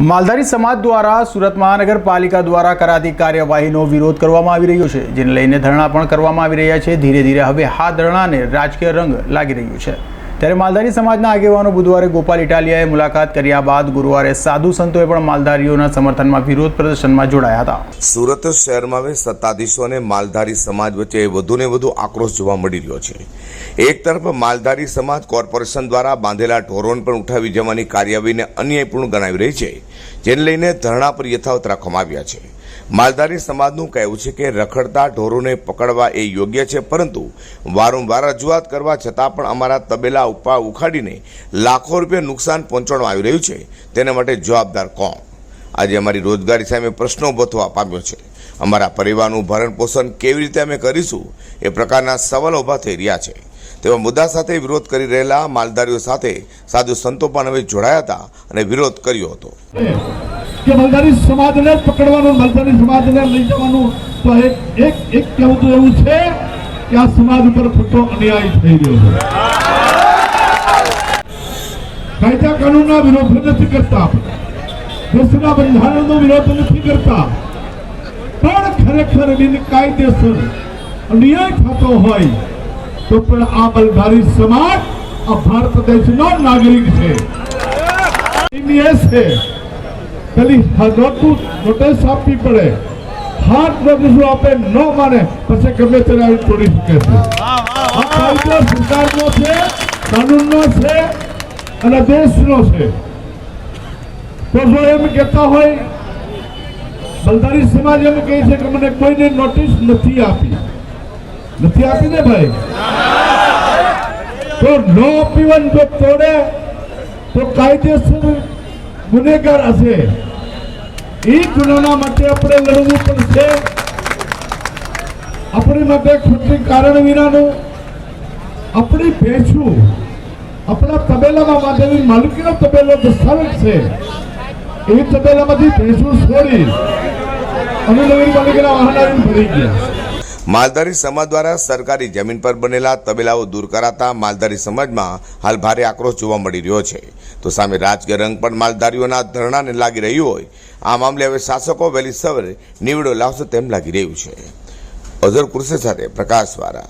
માલધારી સમાજ દ્વારા સુરત મહાનગરપાલિકા દ્વારા કરાતી કાર્યવાહીનો વિરોધ કરવામાં આવી રહ્યો છે, જેને લઈને ધરણા પણ કરવામાં આવી રહ્યા છે. ધીરે ધીરે હવે આ ધરણાને રાજકીય રંગ લાગી રહ્યો છે. ત્યારે માલધારી સમાજના આગેવાનો બુધવારે ગોપાલ ઇટાલિયાએ મુલાકાત કર્યા બાદ ગુરુવારે સાધુ સંતોએ પણ માલધારીઓના સમર્થનમાં વિરોધ પ્રદર્શનમાં જોડાયા હતા. સુરત શહેરમાં હવે સત્તાધીશો અને માલધારી સમાજ વચ્ચે વધુને વધુ આક્રોશ જોવા મળી રહ્યો છે. એક તરફ માલધારી સમાજ કોર્પોરેશન દ્વારા બાંધેલા ઢોરોન પણ ઉઠાવી જવાની કાર્યવાહીને અન્યાયપૂર્ણ ગણાવી રહી છે, જેને લઈને ધરણા પર યથાવત રાખવામાં આવ્યા છે. માલધારી સમાજનું કહેવું છે કે રખડતા ઢોરોને પકડવા એ યોગ્ય છે, પરંતુ વારંવાર રજૂઆત કરવા છતાં પણ અમારા તબેલા ઉપા ઉખાડીને લાખો રૂપિયા નુકસાન પહોંચાડવામાં આવી રહ્યું છે. તેના માટે જવાબદાર કોણ? આજે અમારી રોજગારી સામે પ્રશ્નો ઊભો થવા પામ્યો છે. અમારા પરિવારનું ભરણ પોષણ કેવી રીતે અમે કરીશું એ પ્રકારના સવાલો ઊભા થઈ રહ્યા છે. તેવા મુદ્દા સાથે વિરોધ કરી રહેલા માલધારીઓ સાથે સાધુ સંતો પણ હવે જોડાયા હતા અને વિરોધ કર્યો હતો. કે મલદારી સમાજને પકડવાનું મલદારી સમાજને લઈ જવાનું તો એક એક એક કહેવું તો એવું છે કે આ સમાજ ઉપર ખોટો અન્યાય થઈ રહ્યો છે. કાયદા કાનૂનના વિરોધ નથી કરતા દેશના બંધારણનો વિરોધ નથી કરતા. પણ ખરેખર બિનકાયદેસર અન્યાય થતો હોય તો પણ આ બલધારી સમાજ આ ભારત દેશનો નાગરિક છે. નોટિસ આપવી પડે. હાથ નોટિસો આપે, ન માને, પછી ગમે શકે છે. આ છે, કાનૂનનો છે, અને દેશનો છે. તો જો એમ કહેતા હોય બલદારી સમાજ એમ કહે છે કે મને કોઈને નોટિસ નથી આપી. નથી આપી ને ભાઈ? તો ન પીવન જો તોડે, તો કાયદેસર ગુનેગાર હશે. એ ગુનાના માટે આપણે લડવું પડશે આપણી માટે ખોટી કારણ વિનાનું આપણી ભેંસું આપણા તબેલામાં માટેની માલિકીનો તબેલો દસ્તાવેજ છે. એ તબેલામાંથી ભેંસું છોડી અમે નગરપાલિકાના વાહન આવીને ભરી ગયા. માલધારી સમાજ દ્વારા સરકારી જમીન પર બનેલા તબેલાઓ દૂર કરાતા માલધારી સમાજમાં હાલ ભારે આક્રોશ જોવા મળી રહ્યો છે. તો સામે રાજકીય રંગ પણ માલધારીઓના ધરણાને લાગી રહ્યું હોય. આ મામલે હવે શાસકો વહેલી સવારે નીવડો લાવશે તેમ લાગી રહ્યું છે. અઝર કુરશે સાથે પ્રકાશ વાળા